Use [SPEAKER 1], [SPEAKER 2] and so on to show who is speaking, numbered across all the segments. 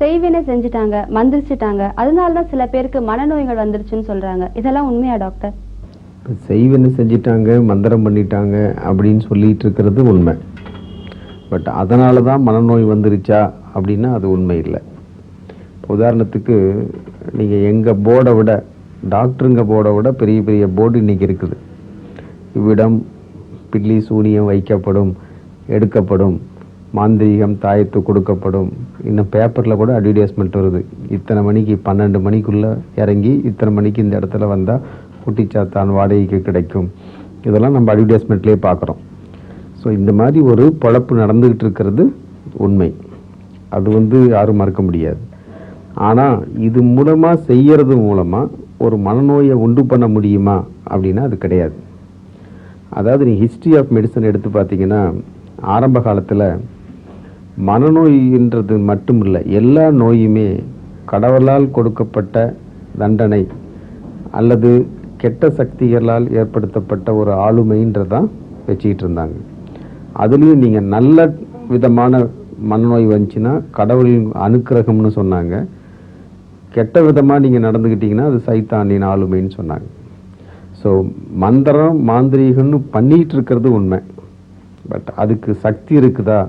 [SPEAKER 1] செய்வினை செஞ்சுட்டாங்க மந்திரிச்சிட்டாங்க. அதனால தான் சில பேருக்கு மனநோய்கள் வந்துருச்சுன்னு சொல்றாங்க. இதெல்லாம் உண்மையா டாக்டர்?
[SPEAKER 2] இப்போ செய்வன செஞ்சிட்டாங்க மந்திரம் பண்ணிட்டாங்க அப்படின்னு சொல்லிட்டு இருக்கிறது உண்மை. பட் அதனால தான் மனநோய் வந்துருச்சா அப்படின்னா அது உண்மை இல்லை. இப்போ உதாரணத்துக்கு நீங்கள் எங்கள் போர்டை விட டாக்டருங்க போர்டை விட பெரிய பெரிய போர்டு இன்றைக்கி இருக்குது. இவ்விடம் பில்லி சூனியம் வைக்கப்படும் எடுக்கப்படும். மாந்திரீகம் தாயத்து கொடுக்கப்படும். இன்னும் பேப்பரில் கூட அட்வர்டைஸ்மெண்ட் வருது. இத்தனை மணிக்கு பன்னெண்டு மணிக்குள்ளே இறங்கி இத்தனை மணிக்கு இந்த இடத்துல வந்தால் குட்டிச்சாத்தான் வாடகைக்கு கிடைக்கும். இதெல்லாம் நம்ம அட்வர்டைஸ்மெண்ட்லேயே பார்க்குறோம். ஸோ இந்த மாதிரி ஒரு பொழப்பு நடந்துக்கிட்டு இருக்கிறது உண்மை. அது வந்து யாரும் மறுக்க முடியாது. ஆனால் இது மூலமாக செய்கிறது மூலமாக ஒரு மனநோயை உண்டு பண்ண முடியுமா அப்படின்னா அது கிடையாது. அதாவது நீ ஹிஸ்ட்ரி ஆஃப் மெடிசன் எடுத்து பார்த்தீங்கன்னா ஆரம்ப காலத்தில் மனநோயின்றது மட்டும் இல்லை எல்லா நோயுமே கடவுளால் கொடுக்கப்பட்ட தண்டனை அல்லது கெட்ட சக்திகளால் ஏற்படுத்தப்பட்ட ஒரு ஆளுமைன்றது தான் வச்சுக்கிட்டு இருந்தாங்க. அதுலேயும் நீங்கள் நல்ல விதமான மனநோய் வந்துச்சுன்னா கடவுளின் அனுக்கிரகம்னு சொன்னாங்க. கெட்ட விதமாக நீங்கள் நடந்துக்கிட்டீங்கன்னா அது சைத்தானின் ஆளுமைன்னு சொன்னாங்க. ஸோ மந்திரம் மாந்திரீகம்னு பண்ணிகிட்டு இருக்கிறது உண்மை. பட் அதுக்கு சக்தி இருக்குதா?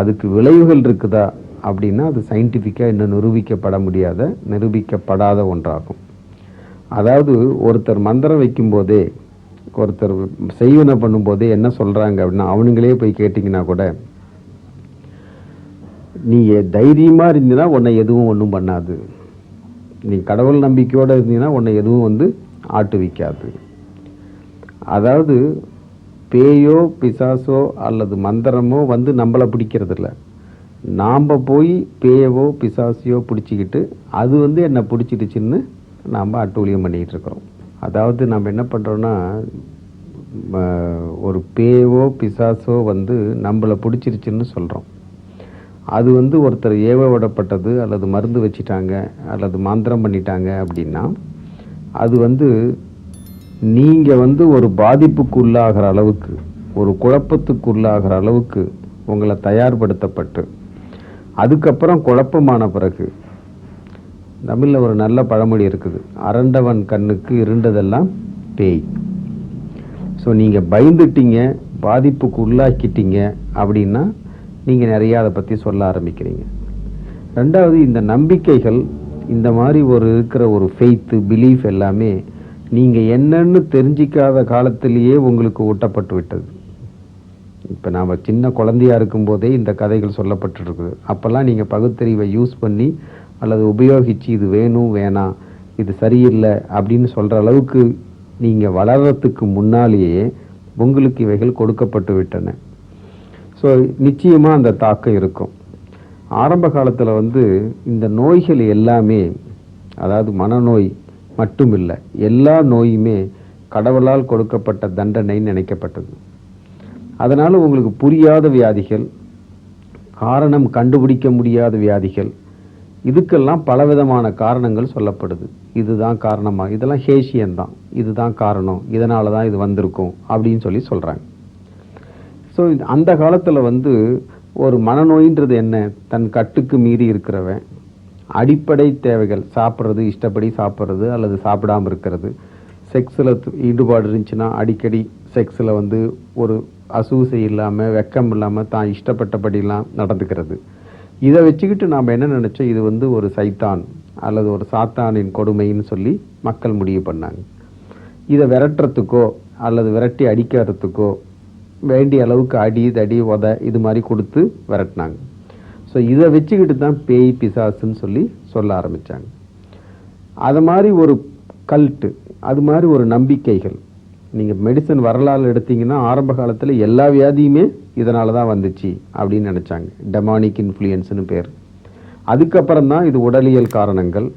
[SPEAKER 2] அதுக்கு விளைவுகள் இருக்குதா அப்படின்னா அது சயின்டிஃபிக்காக இன்னும் நிரூபிக்கப்பட முடியாத நிரூபிக்கப்படாத ஒன்றாகும். அதாவது ஒருத்தர் மந்திரம் வைக்கும்போதே ஒருத்தர் செய்வனை பண்ணும்போதே என்ன சொல்கிறாங்க அப்படின்னா அவனுங்களே போய் கேட்டிங்கன்னா கூட நீ தைரியமாக இருந்தீங்கன்னா உன்னை எதுவும் ஒன்றும் பண்ணாது. நீ கடவுள் நம்பிக்கையோடு இருந்தீங்கன்னா உன்னை எதுவும் வந்து ஆட்டுவிக்காது. அதாவது பேயோ பிசாசோ அல்லது மந்திரமோ வந்து நம்மளை பிடிக்கிறதில்ல. நாம் போய் பேயவோ பிசாசியோ பிடிச்சிக்கிட்டு அது வந்து என்னை பிடிச்சிடுச்சின்னு நாம் அட்டூழியம் பண்ணிக்கிட்டு இருக்கிறோம். அதாவது நம்ம என்ன பண்ணுறோன்னா ஒரு பேயவோ பிசாசோ வந்து நம்மளை பிடிச்சிருச்சுன்னு சொல்கிறோம் அது வந்து ஒருத்தர் ஏவ விடப்பட்டது அல்லது மருந்து வச்சிட்டாங்க அல்லது மாந்திரம் பண்ணிட்டாங்க அப்படின்னா அது வந்து நீங்கள் வந்து ஒரு பாதிப்புக்கு உள்ளாகிற அளவுக்கு ஒரு குழப்பத்துக்கு உள்ளாகிற அளவுக்கு உங்களை தயார்படுத்தப்பட்டு அதுக்கப்புறம் குழப்பமான பிறகு தமிழில் ஒரு நல்ல பழமொழி இருக்குது அரண்டவன் கண்ணுக்கு இருண்டதெல்லாம் பேய். ஸோ நீங்கள் பயந்துட்டீங்க பாதிப்புக்கு உள்ளாக்கிட்டீங்க அப்படின்னா நீங்கள் நிறையா அதை பற்றி சொல்ல ஆரம்பிக்கிறீங்க. ரெண்டாவது இந்த நம்பிக்கைகள் இந்த மாதிரி ஒரு இருக்கிற ஒரு ஃபெய்த்து பிலீஃப் எல்லாமே நீங்கள் என்னன்னு தெரிஞ்சிக்காத காலத்திலேயே உங்களுக்கு ஊட்டப்பட்டு விட்டது. இப்போ நாம் சின்ன குழந்தையா இருக்கும்போதே இந்த கதைகள் சொல்லப்பட்டிருக்குது. அப்போல்லாம் நீங்கள் பகுத்தறிவை யூஸ் பண்ணி அல்லது உபயோகித்து இது வேணும் வேணாம் இது சரியில்லை அப்படின்னு சொல்கிற அளவுக்கு நீங்கள் வளர்கிறதுக்கு முன்னாலேயே உங்களுக்கு இவைகள் கொடுக்கப்பட்டு விட்டன. ஸோ நிச்சயமாக அந்த தாக்கம் இருக்கும். ஆரம்ப காலத்தில் வந்து இந்த நோய்கள் எல்லாமே அதாவது மனநோய் மட்டும் இல்லை எல்லா நோயுமே கடவுளால் கொடுக்கப்பட்ட தண்டனைன்னு நினைக்கப்பட்டது. அதனால் உங்களுக்கு புரியாத வியாதிகள் காரணம் கண்டுபிடிக்க முடியாத வியாதிகள் இதுக்கெல்லாம் பலவிதமான காரணங்கள் சொல்லப்படுது. இதுதான் காரணமாக இதெல்லாம் ஹேஷியன் தான் இதுதான் காரணம். இதனால தான் இது வந்திருக்கும் அப்படின்னு சொல்லி சொல்கிறாங்க ஸோ அந்த காலத்தில் வந்து ஒரு மனநோயின்றது என்ன? தன் கட்டுக்கு மீறி இருக்கிறவன் அடிப்படை தேவைகள் சாப்பிட்றது இஷ்டப்படி சாப்பிட்றது அல்லது சாப்பிடாம இருக்கிறது. செக்ஸில் ஈடுபாடு இருந்துச்சுன்னா அடிக்கடி செக்ஸில் வந்து ஒரு அசூசை இல்லாமல் வெக்கம் இல்லாமல் தான் இஷ்டப்பட்டபடிலாம் நடந்துக்கிறது. இதை வச்சுக்கிட்டு நாம் என்ன நினச்சோம்? இது வந்து ஒரு சைத்தான் அல்லது ஒரு சாத்தானின் கொடுமைன்னு சொல்லி மக்கள் முடிவு பண்ணாங்க. இதை விரட்டுறதுக்கோ அல்லது விரட்டி அடிக்கிறதுக்கோ வேண்டிய அளவுக்கு அடி தடி உத இது மாதிரி கொடுத்து விரட்டினாங்க. ஸோ இதை வச்சுக்கிட்டு தான் பேய் பிசாசுன்னு சொல்லி சொல்ல ஆரம்பித்தாங்க அது மாதிரி ஒரு கல்ட்டு அது மாதிரி ஒரு நம்பிக்கைகள். நீங்கள் மெடிசன் வரலாறு எடுத்தீங்கன்னா ஆரம்ப காலத்தில் எல்லா வியாதியுமே இதனால தான் வந்துச்சு அப்படின்னு நினச்சாங்க. டெமானிக் இன்ஃப்ளூயன்ஸ்னு பேர். அதுக்கப்புறம் தான் இது உடலியல் காரணங்கள்.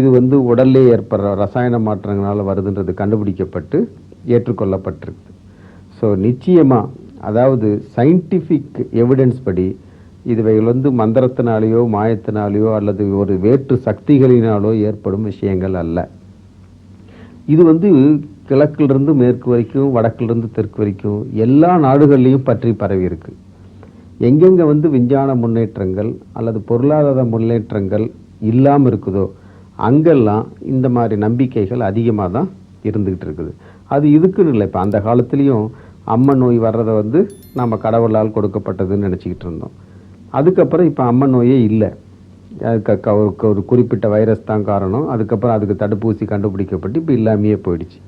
[SPEAKER 2] இது வந்து உடல்லே ஏற்படுற ரசாயன மாற்றங்களால் வருதுன்றது கண்டுபிடிக்கப்பட்டு ஏற்றுக்கொள்ளப்பட்டிருக்கு. ஸோ நிச்சயமாக அதாவது சயின்டிஃபிக் எவிடன்ஸ் படி இதுவைகள் வந்து மந்திரத்தினாலேயோ மாயத்தினாலேயோ அல்லது ஒரு வேற்று சக்திகளினாலோ ஏற்படும் விஷயங்கள் அல்ல. இது வந்து கிழக்கிலிருந்து மேற்கு வரைக்கும் வடக்கிலிருந்து தெற்கு வரைக்கும் எல்லா நாடுகள்லையும் பற்றி பரவி இருக்கு. எங்கெங்கே வந்து விஞ்ஞான முன்னேற்றங்கள் அல்லது பொருளாதார முன்னேற்றங்கள் இல்லாமல் இருக்குதோ அங்கெல்லாம் இந்த மாதிரி நம்பிக்கைகள் அதிகமாக தான் இருந்துக்கிட்டு இருக்குது. அது இதுக்குன்னு இல்லை. இப்போ அந்த காலத்துலேயும் அம்மன் நோய் வர்றதை வந்து நம்ம கடவுளால் கொடுக்கப்பட்டதுன்னு நினச்சிக்கிட்டு இருந்தோம். அதுக்கப்புறம் இப்போ அம்மன் நோயே இல்லை. அதுக்கு க- ஒரு ஒரு குறிப்பிட்ட வைரஸ் தான் காரணம். அதுக்கப்புறம் அதுக்கு தடுப்பூசி கண்டுபிடிக்கப்பட்டு இப்போ இல்லாமையே போயிடுச்சு.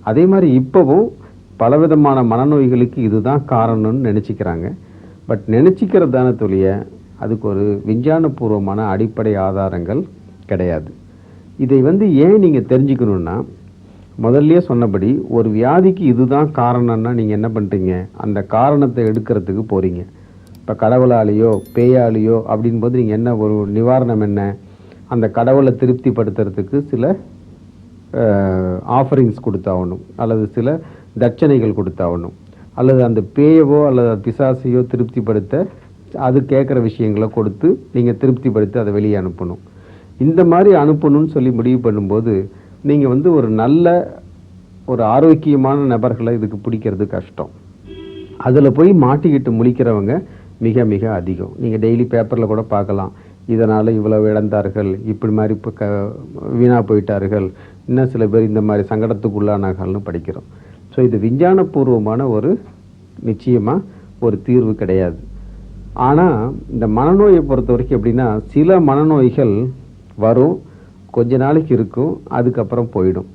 [SPEAKER 2] அதே மாதிரி இப்போவும் பலவிதமான மனநோய்களுக்கு இதுதான் காரணம்னு நினச்சிக்கிறாங்க. பட் நினச்சிக்கிறதான தொழிய அதுக்கு ஒரு விஞ்ஞானபூர்வமான அடிப்படை ஆதாரங்கள் கிடையாது. இதை வந்து ஏன் நீங்கள் தெரிஞ்சுக்கணுன்னா முதல்லையே சொன்னபடி ஒரு வியாதிக்கு இதுதான் காரணம்னா நீங்கள் என்ன பண்ணுறீங்க அந்த காரணத்தை எடுக்கிறதுக்கு போகிறீங்க இப்போ கடவுளாலேயோ பேயாலேயோ அப்படின் போது நீங்கள் என்ன ஒரு நிவாரணம் என்ன? அந்த கடவுளை திருப்திப்படுத்துறதுக்கு சில ஆஃபரிங்ஸ் கொடுத்தாகணும். அல்லது சில தட்சணைகள் கொடுத்தாகணும். அல்லது அந்த பேயவோ அல்லது பிசாசையோ திருப்திப்படுத்த அது கேட்குற விஷயங்களை கொடுத்து நீங்கள் திருப்திப்படுத்தி அதை வெளியே அனுப்பணும். இந்த மாதிரி அனுப்பணும்னு சொல்லி முடிவு பண்ணும்போது நீங்கள் வந்து ஒரு நல்ல ஒரு ஆரோக்கியமான நபர்களை இதுக்கு பிடிக்கிறது கஷ்டம். அதில் போய் மாட்டிக்கிட்டு முழிக்கிறவங்க மிக மிக அதிகம். நீங்கள் டெய்லி பேப்பரில் கூட பார்க்கலாம். இதனால் இவ்வளவு இழந்தார்கள் இப்படி மாதிரி இப்போ க வீணாக போயிட்டார்கள். இன்னும் சில பேர் இந்த மாதிரி சங்கடத்துக்குள்ளானார்கள்னு படிக்கிறோம். ஸோ இது விஞ்ஞானபூர்வமான ஒரு நிச்சயமாக ஒரு தீர்வு கிடையாது. ஆனால் இந்த மனநோயை பொறுத்த வரைக்கும் எப்படின்னா சில மனநோய்கள் வரும் கொஞ்ச நாளைக்கு இருக்கும் அதுக்கப்புறம் போயிடும்.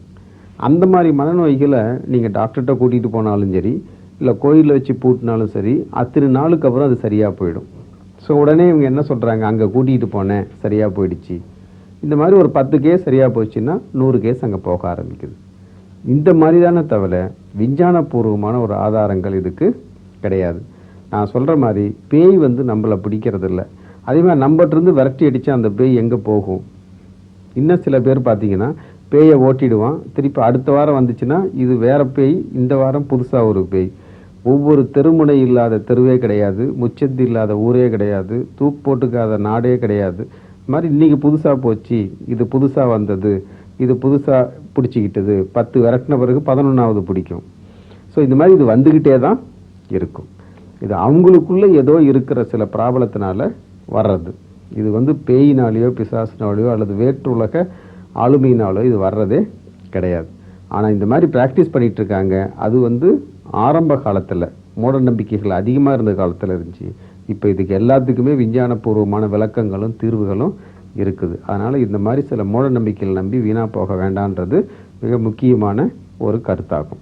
[SPEAKER 2] அந்த மாதிரி மனநோய்களை நீங்கள் டாக்டர்கிட்ட கூட்டிகிட்டு போனாலும் சரி இல்லை கோயிலில் வச்சு பூட்டினாலும் சரி அத்தனை நாளுக்கு அப்புறம் அது சரியாக போயிடும். ஸோ உடனே இவங்க என்ன சொல்கிறாங்க அங்கே கூட்டிகிட்டு போனேன் சரியாக போயிடுச்சு. இந்த மாதிரி ஒரு பத்து கேஸ் சரியாக போச்சுன்னா நூறு கேஸ் அங்கே போக ஆரம்பிக்குது. இந்த மாதிரி தானே தவிர விஞ்ஞானபூர்வமான ஒரு ஆதாரங்கள் இதுக்கு கிடையாது. நான் சொல்கிற மாதிரி பேய் வந்து நம்மளை பிடிக்கிறது இல்லை அதே மாதிரி விரட்டி அடித்தா அந்த பேய் எங்கே போகும்? இன்னும் சில பேர் பார்த்தீங்கன்னா பேயை ஓட்டிடுவான். திருப்பி அடுத்த வாரம் வந்துச்சுன்னா இது வேற பேய் இந்த வாரம் புதுசாக ஒரு பேய். ஒவ்வொரு தெருமுனை இல்லாத தெருவே கிடையாது முச்சத்து இல்லாத ஊரே கிடையாது தூக்கு போட்டுக்காத நாடே கிடையாது. இது மாதிரி இன்றைக்கி புதுசாக போச்சு இது புதுசாக வந்தது இது புதுசாக பிடிச்சிக்கிட்டது. பத்து விரட்டின பிறகு பதினொன்றாவது பிடிக்கும். ஸோ இந்த மாதிரி இது வந்துக்கிட்டே தான் இருக்கும். இது அவங்களுக்குள்ளே ஏதோ இருக்கிற சில பிராபலத்தினால வர்றது. இது வந்து பேயினாலேயோ பிசாசினாலேயோ அல்லது வேற்று உலக ஆளுமையினாலோ இது வர்றதே கிடையாது. ஆனால் இந்த மாதிரி ப்ராக்டிஸ் பண்ணிகிட்ருக்காங்க அது வந்து ஆரம்ப காலத்தில் மூட நம்பிக்கைகள் அதிகமாக இருந்த காலத்தில் இருந்துச்சு. இப்போ இதுக்கு எல்லாத்துக்குமே விஞ்ஞானபூர்வமான விளக்கங்களும் தீர்வுகளும் இருக்குது. அதனால் இந்த மாதிரி சில மூட நம்பிக்கைகள் நம்பி வீணாக போக வேண்டான்றது மிக முக்கியமான ஒரு கருத்தாகும்.